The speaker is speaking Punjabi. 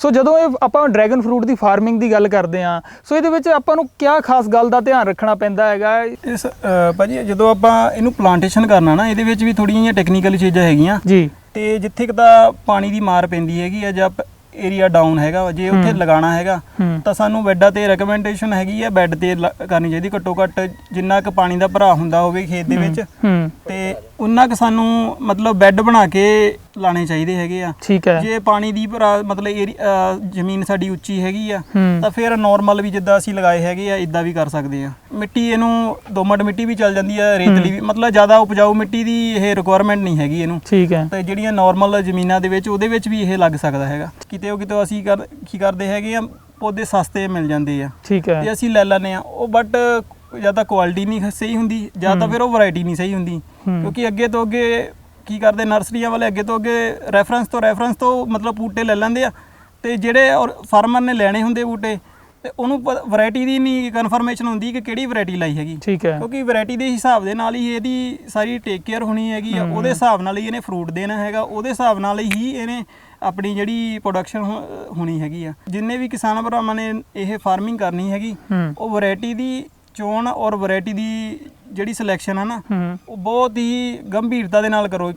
ਸੋ ਜਦੋਂ ਇਹ ਆਪਾਂ ਡਰੈਗਨ ਫਰੂਟ ਦੀ ਫਾਰਮਿੰਗ ਦੀ ਗੱਲ ਕਰਦੇ ਆ ਸੋ ਇਹਦੇ ਵਿੱਚ ਆਪਾਂ ਨੂੰ ਕਿਆ ਖਾਸ ਗੱਲ ਦਾ ਧਿਆਨ ਰੱਖਣਾ ਪੈਂਦਾ ਹੈਗਾ? ਇਸ ਭਾਜੀ ਜਦੋਂ ਆਪਾਂ ਇਹਨੂੰ ਪਲਾਂਟੇਸ਼ਨ ਕਰਨਾ ਨਾ ਇਹਦੇ ਵਿੱਚ ਵੀ ਥੋੜੀਆਂ ਜਿਹੀਆਂ ਟੈਕਨੀਕਲ ਚੀਜ਼ਾਂ ਹੈਗੀਆਂ। ਜੀ। ਤੇ ਜਿੱਥੇ ਕਿ ਤਾਂ ਪਾਣੀ ਦੀ ਮਾਰ ਪੈਂਦੀ ਹੈਗੀ ਆ ਜਾਂ ਏਰੀਆ ਡਾਊਨ ਹੈਗਾ ਜੇ ਉੱਥੇ ਲਗਾਉਣਾ ਹੈਗਾ ਤਾਂ ਸਾਨੂੰ ਬੈੱਡਾਂ ਤੇ ਰეკਮੈਂਡੇਸ਼ਨ ਹੈਗੀ ਆ ਬੈੱਡ ਤੇ ਕਰਨੀ ਚਾਹੀਦੀ ਘੱਟੋ ਘੱਟ ਜਿੰਨਾ ਕੁ ਪਾਣੀ ਦਾ ਭਰਾ ਹੁੰਦਾ ਹੋਵੇ ਖੇਤ ਦੇ ਵਿੱਚ। ਤੇ ਉਨਾ ਕੁ ਸਾਨੂੰ ਮਤਲਬ ਬੈੱਡ ਬਣਾ ਕੇ ਲਾਣੇ ਚਾਹੀਦੇ ਹੈਗੇ ਆ। ਠੀਕ ਹੈ। ਜੇ ਪਾਣੀ ਦੀ ਭਰਾ ਮਤਲਬ ਏਰੀ- ਜ਼ਮੀਨ ਸਾਡੀ ਉੱਚੀ ਹੈਗੀ ਆ ਹੂੰ। ਤਾਂ ਫਿਰ ਨਾਰਮਲ ਵੀ ਜਿੱਦਾਂ ਅਸੀਂ ਲਗਾਏ ਹੈਗੇ ਆ ਇਦਾਂ ਵੀ ਕਰ ਸਕਦੇ ਆ। ਮਿੱਟੀ ਇਹਨੂੰ ਦੋਮਟ ਮਿੱਟੀ ਵੀ ਚੱਲ ਜਾਂਦੀ ਆ ਰੇਤਲੀ ਵੀ। ਮਤਲਬ ਜ਼ਿਆਦਾ ਉਪਜਾਊ ਮਿੱਟੀ ਦੀ ਇਹ ਰਿਕੁਆਇਰਮੈਂਟ ਨਹੀਂ ਹੈਗੀ ਇਹਨੂੰ। ਠੀਕ ਹੈ। ਤੇ ਜਿਹੜੀਆਂ ਨਾਰਮਲ ਜ਼ਮੀਨਾਂ ਦੇ ਵਿੱਚ ਉਹਦੇ ਵਿੱਚ ਵੀ ਇਹ ਲੱਗ ਸਕਦਾ ਹੈਗਾ। ਕਿਤੇ ਉਹ ਕਿਤੇ ਅਸੀਂ ਕਰ ਕੀ ਕਰਦੇ ਹੈਗੇ ਆ ਪੌਦੇ ਸਸਤੇ ਮਿਲ ਜਾਂਦੇ ਆ। ਠੀਕ ਹੈ। ਤੇ ਅਸੀਂ ਲੈ ਲੈਂਦੇ ਆ। ਉਹ ਬਟ ਜਾਂ ਤਾਂ ਕੁਆਲਿਟੀ ਨਹੀਂ ਸਹੀ ਹੁੰਦੀ ਜਾਂ ਤਾਂ ਫਿਰ ਉਹ ਵੈਰਾਈਟੀ ਨਹੀਂ ਸਹੀ ਹੁੰਦੀ। ਕਿਉਂਕਿ ਅੱਗੇ ਤੋਂ ਅੱਗੇ ਕੀ ਕਰਦੇ ਨਰਸਰੀਆਂ ਵਾਲੇ ਅੱਗੇ ਤੋਂ ਅੱਗੇ ਰੈਫਰੈਂਸ ਤੋਂ ਰੈਫਰੈਂਸ ਤੋਂ ਮਤਲਬ ਬੂਟੇ ਲੈ ਲੈਂਦੇ ਆ। ਤੇ ਜਿਹੜੇ ਔਰ ਫਾਰਮਰ ਨੇ ਲੈਣੇ ਹੁੰਦੇ ਬੂਟੇ ਤੇ ਉਹਨੂੰ ਵੈਰਾਈਟੀ ਦੀ ਨਹੀਂ ਕਨਫਰਮੇਸ਼ਨ ਹੁੰਦੀ ਕਿ ਕਿਹੜੀ ਵੈਰਾਈਟੀ ਲਾਈ ਹੈਗੀ। ਠੀਕ ਹੈ। ਕਿਉਂਕਿ ਵੈਰਾਈਟੀ ਦੇ ਹਿਸਾਬ ਦੇ ਨਾਲ ਹੀ ਇਹਦੀ ਸਾਰੀ ਟੇਕ ਕੇਅਰ ਹੋਣੀ ਹੈਗੀ ਆ। ਉਹਦੇ ਹਿਸਾਬ ਨਾਲ ਹੀ ਇਹਨੇ ਫਰੂਟ ਦੇਣਾ ਹੈਗਾ। ਉਹਦੇ ਹਿਸਾਬ ਨਾਲ ਹੀ ਇਹਨੇ ਆਪਣੀ ਜਿਹੜੀ ਪ੍ਰੋਡਕਸ਼ਨ ਹੋਣੀ ਹੈਗੀ ਆ। ਜਿੰਨੇ ਵੀ ਕਿਸਾਨ ਭਰਾਵਾਂ ਨੇ ਇਹ ਫਾਰਮਿੰਗ ਕਰਨੀ ਹੈਗੀ ਉਹ ਵੈਰਾਈਟੀ ਦੀ ਚੋਣ ਔਰ ਵੈਰਾਈਟੀ ਦੀ ਜਿਹੜੀ ਸਿਲੈਕਸ਼ਨ ਹੈ ਨਾ ਹੂੰ। ਉਹ ਬਹੁਤ ਹੀ ਗੰਭੀਰਤਾ ਦੇ ਨਾਲ ਕਰੋ।